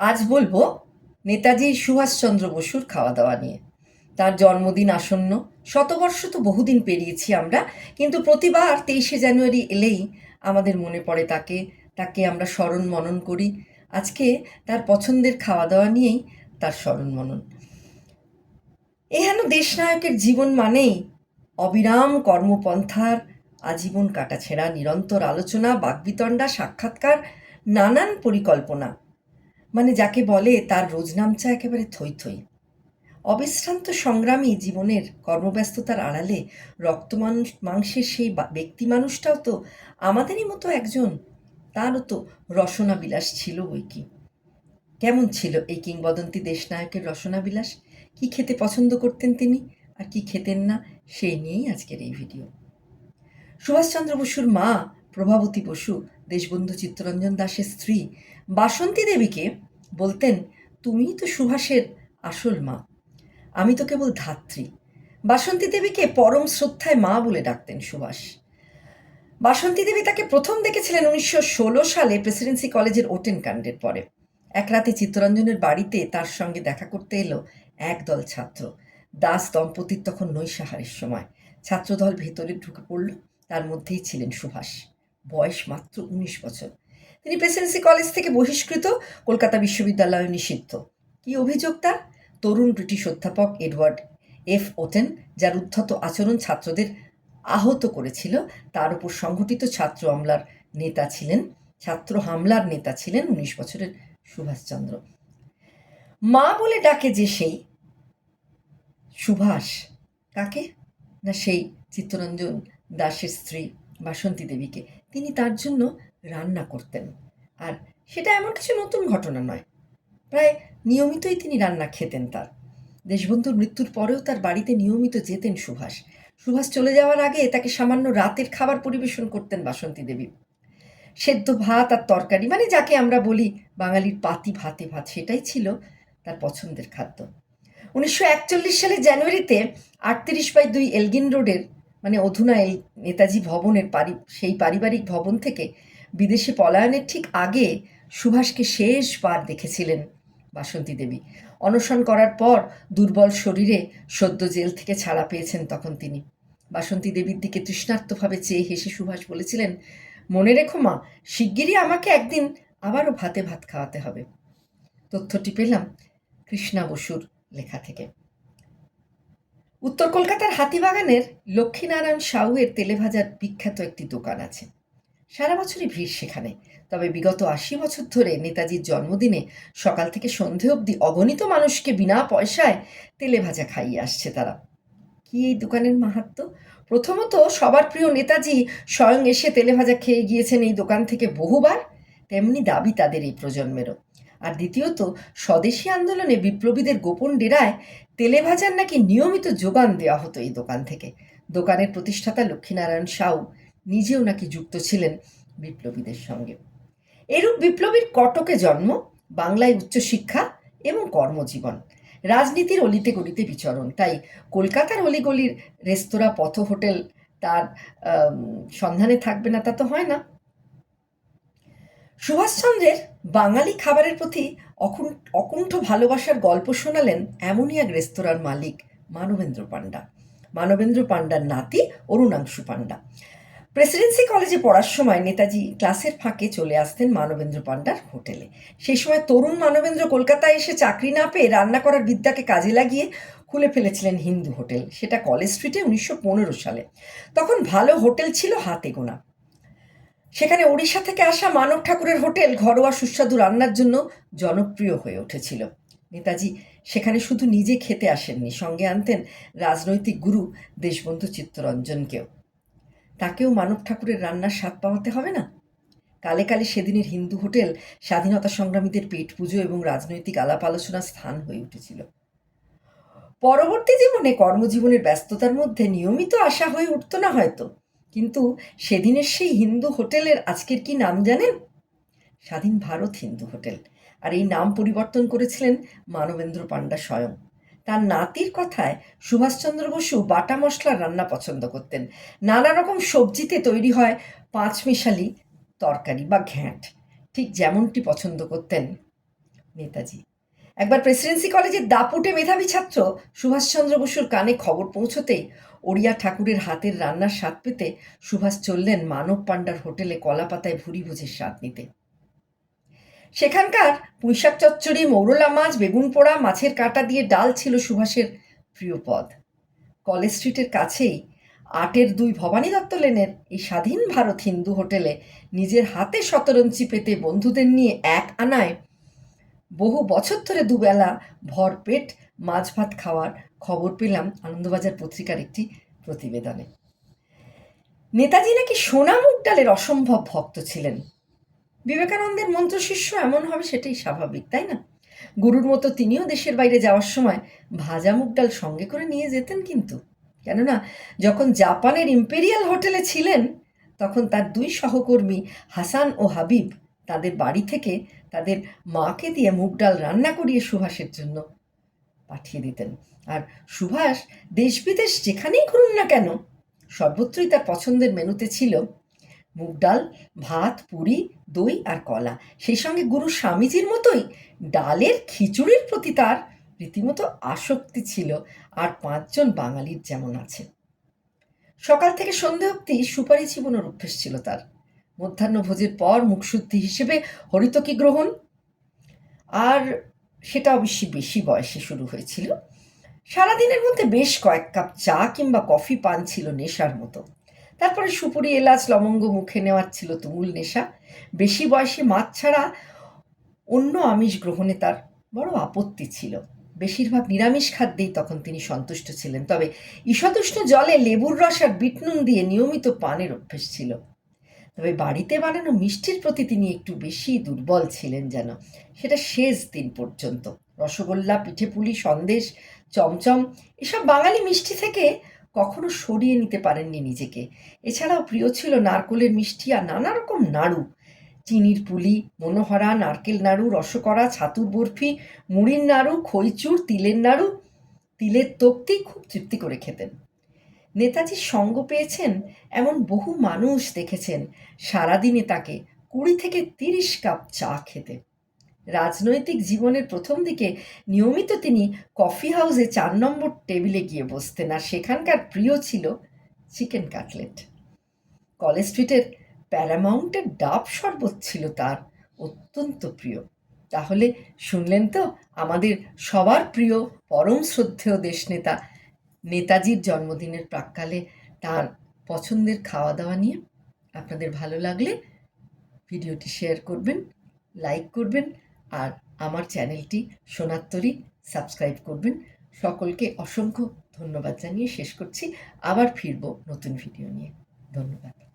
আজ বলব নেতাজি সুভাষচন্দ্র বসুর খাওয়া দাওয়া নিয়ে। তার জন্মদিন আসন্ন। শতবর্ষ তো বহুদিন পেরিয়েছি আমরা, কিন্তু প্রতিবার তেইশে জানুয়ারি এলেই আমাদের মনে পড়ে তাকে। তাকে আমরা স্মরণ মনন করি। আজকে তার পছন্দের খাওয়া দাওয়া নিয়েই তার স্মরণ মনন। এহেন দেশনায়কের জীবন মানেই অবিরাম কর্মপন্থার আজীবন কাটাছেঁড়া নিরন্তর আলোচনা বাকবিতণ্ডা সাক্ষাৎকার, নানান পরিকল্পনা। মানে যাকে বলে তার রোজনামচা একেবারে থই থই অবিশ্রান্ত সংগ্রামী জীবনের কর্মব্যস্ততার আড়ালে রক্ত মানুষ মাংসের সেই ব্যক্তি মানুষটাও তো আমাদেরই মতো একজন। তারও তো রসনা বিলাস ছিল বই কি। কেমন ছিল এই কিংবদন্তি দেশনায়কের রসনা বিলাস কি খেতে পছন্দ করতেন তিনি? আর কি খেতেন না? সেই নিয়েই আজকের এই ভিডিও। সুভাষচন্দ্র বসুর মা প্রভাবতী বসু, দেশবন্ধু চিত্তরঞ্জন দাসের স্ত্রী বাসন্তী দেবীকে বলতেন, তুমিই তো সুভাষের আসল মা। আমি তো কেবল ধাত্রী। বাসন্তী দেবীকে পরম শ্রদ্ধায় মা বলে ডাকতেন সুভাষ। বাসন্তী দেবী তাকে প্রথম দেখেছিলেন উনিশশো ষোলো সালে প্রেসিডেন্সি কলেজের ওটেন কাণ্ডের পরে। এক রাতে চিত্তরঞ্জনের বাড়িতে তার সঙ্গে দেখা করতে এলো একদল ছাত্র। দাস দম্পতির তখন নৈশাহারের সময়। ছাত্রদল ভেতরে ঢুকে পড়ল, তার মধ্যেই ছিলেন সুভাষ। বয়স মাত্র উনিশ বছর। তিনি প্রেসিডেন্সি কলেজ থেকে বহিষ্কৃত, কলকাতা বিশ্ববিদ্যালয়ে নিষিদ্ধ। কি অভিযোগ তার? তরুণ ব্রিটিশ অধ্যাপক এডওয়ার্ড এফ ওটেন, যার উদ্ধত আচরণ ছাত্রদের আহত করেছিল, তার উপর সংঘটিত ছাত্র হামলার নেতা ছিলেন, ছাত্র হামলার নেতা ছিলেন উনিশ বছরের সুভাষচন্দ্র মা বলে ডাকে যে সেই সুভাষ, কাকে? না সেই চিত্তরঞ্জন দাসের স্ত্রী বাসন্তী দেবীকে। তিনি তার জন্য রান্না করতেন। আর সেটা এমন কিছু নতুন ঘটনা নয়। প্রায় নিয়মিতই তিনি রান্না খেতেন তার। দেশবন্ধুর মৃত্যুর পরেও তার বাড়িতে নিয়মিত যেতেন সুভাষ। সুভাষ চলে যাওয়ার আগে তাকে সামান্য রাতের খাবার পরিবেশন করতেন বাসন্তী দেবী। সেদ্ধ ভাত আর তরকারি মানে যাকে আমরা বলি বাঙালির পাতি ভাতে ভাত, সেটাই ছিল তার পছন্দের খাদ্য। উনিশশো একচল্লিশ সালের জানুয়ারিতে আটত্রিশ বাই দুই এলগিন রোডের মানে অধুনা এল নেতাজি ভবনের পারি, সেই পারিবারিক ভবন থেকে বিদেশে পলায়নের ঠিক আগে সুভাষকে শেষবার দেখেছিলেন বাসন্তী দেবী। অনশন করার পর দুর্বল শরীরে সদ্য জেল থেকে ছাড়া পেয়েছেন তখন তিনি। বাসন্তী দেবীর দিকে তৃষ্ণার্তভাবে চেয়ে হেসে সুভাষ বলেছিলেন, মনে রেখো মা, শিগগিরই আমাকে একদিন আবারও ভাতে ভাত খাওয়াতে হবে। তথ্যটি পেলাম কৃষ্ণা বসুর লেখা থেকে। উত্তর কলকাতার হাতিবাগানের লক্ষ্মীনারায়ণ সাউয়ের তেলেভাজার বিখ্যাত একটি দোকান আছে। সারা বছরই ভিড় সেখানে। তবে বিগত আশি বছর ধরে নেতাজির জন্মদিনে সকাল থেকে সন্ধে অবধি অগণিত মানুষকে বিনা পয়সায় তেলে ভাজা খাইয়ে আসছে তারা। কি এই দোকানের মাহাত্ম প্রথমত সবার প্রিয় নেতাজি স্বয়ং এসে তেলে ভাজা খেয়ে গিয়েছেন এই দোকান থেকে বহুবার, তেমনি দাবি তাদের এই প্রজন্মেরও। আর দ্বিতীয়ত, স্বদেশী আন্দোলনে বিপ্লবীদের গোপন ডেরায় তেলে ভাজার নাকি নিয়মিত যোগান দেওয়া হতো এই দোকান থেকে। দোকানের প্রতিষ্ঠাতা লক্ষ্মীনারায়ণ সাউ নিজেও নাকি যুক্ত ছিলেন বিপ্লবীদের সঙ্গে। এরূপ বিপ্লবীর কটকে জন্ম, বাংলায় উচ্চশিক্ষা এবং কর্মজীবন। রাজনীতির অলিতে গলিতে বিচরণ। তাই কলকাতার অলিগলির রেস্তোরাঁ, পথ হোটেল তার সন্ধানে থাকবে না তা তো হয় না। সুভাষচন্দ্রের বাঙালি খাবারের প্রতি অকুণ্ঠ ভালোবাসার গল্প শোনালেন এমনই এক রেস্তোরাঁর মালিক মানবেন্দ্র পাণ্ডা। মানবেন্দ্র পাণ্ডার নাতি অরুণাংশু পাণ্ডা। প্রেসিডেন্সি কলেজে পড়ার সময় নেতাজি ক্লাসের ফাঁকে চলে আসতেন মানবেন্দ্র পাণ্ডার হোটেলে। সেই সময় তরুণ মানবেন্দ্র কলকাতায় এসে চাকরি না পেয়ে রান্না করার বিদ্যাকে কাজে লাগিয়ে খুলে ফেলেছিলেন হিন্দু হোটেল। সেটা কলেজ স্ট্রিটে উনিশশো পনেরো সালে। তখন ভালো হোটেল ছিল হাতে গোনা। সেখানে ওড়িশা থেকে আসা মানব ঠাকুরের হোটেল ঘরোয়া সুস্বাদু রান্নার জন্য জনপ্রিয় হয়ে উঠেছিল। নেতাজি সেখানে শুধু নিজে খেতে আসেননি, সঙ্গে আনতেন রাজনৈতিক গুরু দেশবন্ধু চিত্তরঞ্জনকেও। তাকেও মানব ঠাকুরের রান্নার স্বাদ পাওয়াতে হবে না? কালে কালে সেদিনের হিন্দু হোটেল স্বাধীনতা সংগ্রামীদের পেট পুজো এবং রাজনৈতিক আলাপ আলোচনার স্থান হয়ে উঠেছিল। পরবর্তী জীবনে কর্মজীবনের ব্যস্ততার মধ্যে নিয়মিত আশা হয়ে উঠতো না হয়তো, কিন্তু সেদিনের সেই হিন্দু হোটেলের আজকের কি নাম জানেন? স্বাধীন ভারত হিন্দু হোটেল। আর এই নাম পরিবর্তন করেছিলেন মানবেন্দ্র পাণ্ডা স্বয়ং। তার নাতির কথায় সুভাষচন্দ্র বসু বাটা মশলার রান্না পছন্দ করতেন। নানা রকম সবজিতে তৈরি হয় পাঁচমিশালি তরকারি বা ঘ্যাঁট। ঠিক যেমনটি পছন্দ করতেন নেতাজি। একবার প্রেসিডেন্সি কলেজের দাপুটে মেধাবী ছাত্র সুভাষচন্দ্র বসুর কানে খবর পৌঁছতেই ওড়িয়া ঠাকুরের হাতের রান্নার স্বাদ পেতে সুভাষ চললেন মানব পাণ্ডার হোটেলে কলাপাতায় ভুরি ভোজের স্বাদ নিতে। সেখানকার পুঁইশাক চচ্চড়ি, মৌরলা মাছ, বেগুন পোড়া, মাছের কাঁটা দিয়ে ডাল ছিল সুভাষের প্রিয় পদ। কলেজ স্ট্রিটের কাছেই আটের দুই ভবানী দত্ত লেনের এই স্বাধীন ভারত হিন্দু হোটেলে নিজের হাতে শতরঞ্চি পেতে বন্ধুদের নিয়ে এক আনায় বহু বছর ধরে দুবেলা ভরপেট মাছ ভাত খাওয়ার খবর পেলাম আনন্দবাজার পত্রিকার একটি প্রতিবেদনে। নেতাজি নাকি সোনা মুগ ডালের অসম্ভব ভক্ত ছিলেন। বিবেকানন্দের মন্ত্রশিষ্য এমন হবে সেটাই স্বাভাবিক, তাই না? গুরুর মতো তিনিও দেশের বাইরে যাওয়ার সময় ভাজা মুগ ডাল সঙ্গে করে নিয়ে যেতেন কিন্তু। কেননা, যখন জাপানের ইম্পেরিয়াল হোটেলে ছিলেন, তখন তার দুই সহকর্মী হাসান ও হাবিব তাদের বাড়ি থেকে তাদের মাকে দিয়ে মুগ ডাল রান্না করিয়ে সুভাষের জন্য পাঠিয়ে দিতেন। আর সুভাষ দেশ বিদেশ যেখানেই ঘুরুন না কেন, সর্বত্রই তার পছন্দের মেনুতে ছিল মুগ ডাল, ভাত, পুরি, দই আর কলা। সেই সঙ্গে গুরু স্বামীজির মতোই ডালের খিচুড়ির প্রতি তার রীতিমতো আসক্তি ছিল আর পাঁচজন বাঙালির যেমন আছে। সকাল থেকে সন্ধে অবধি সুপারি জীবনের অভ্যেস ছিল তার। মধ্যাহ্ন ভোজের পর মুখশুদ্ধি হিসেবে হরিতকি গ্রহণ। আর সেটা অবশ্যই বেশি বয়সে শুরু হয়েছিল। সারাদিনের মধ্যে বেশ কয়েক কাপ চা কিংবা কফি পান ছিল নেশার মতো। তারপরে সুপুরি এলাচ লবঙ্গ মুখে নেওয়ার ছিল তুমুল নেশা। বেশি বয়সে মাছ ছাড়া অন্য আমিষ গ্রহণে তার বড় আপত্তি ছিল। বেশিরভাগ নিরামিষ খাদ্যেই তখন তিনি সন্তুষ্ট ছিলেন। তবে ঈষদুষ্ণ জলে লেবুর রস আর বিটনুন দিয়ে নিয়মিত পানের অভ্যেস ছিল। তবে বাড়িতে বানানো মিষ্টির প্রতি তিনি একটু বেশি দুর্বল ছিলেন যেন। সেটা শেষ দিন পর্যন্ত। রসগোল্লা, পিঠেপুলি, সন্দেশ, চমচম, এসব বাঙালি মিষ্টি থেকে কখনো সরিয়ে নিতে পারেননি নিজেকে। এছাড়াও প্রিয় ছিল নারকোলের মিষ্টি আর নানা রকম নাড়ু। চিনির পুলি, মনোহরা, নারকেল নাড়ু রসকরা ছাতুর বরফি, মুড়ির নাড়ু, খইচুর, তিলের নাড়ু, তিলের তক্তি খুব তৃপ্তি করে খেতেন। নেতাজির সঙ্গ পেয়েছেন এমন বহু মানুষ দেখেছেন। সারাদিনে তাকে কুড়ি থেকে তিরিশ কাপ চা খেতে। রাজনৈতিক জীবনের প্রথম দিকে নিয়মিত তিনি কফি হাউসে চার নম্বর টেবিলে গিয়ে বসতেন আর সেখানকার প্রিয় ছিল চিকেন কাটলেট। কলেজ স্ট্রিটের প্যারামাউন্টের ডাব শরবত ছিল তার অত্যন্ত প্রিয়। তাহলে শুনলেন তো, আমাদের সবার প্রিয় পরম শ্রদ্ধেয় দেশনেতা নেতাজির জন্মদিনের প্রাককালে তার পছন্দের খাওয়া দাওয়া নিয়ে। আপনাদের ভালো লাগলে ভিডিওটি শেয়ার করবেন, লাইক করবেন আর আমার চ্যানেলটি সোনাত্তরী সাবস্ক্রাইব করবেন। সকলকে অসংখ্য ধন্যবাদ জানিয়ে শেষ করছি। আবার ফিরব নতুন ভিডিও নিয়ে। ধন্যবাদ।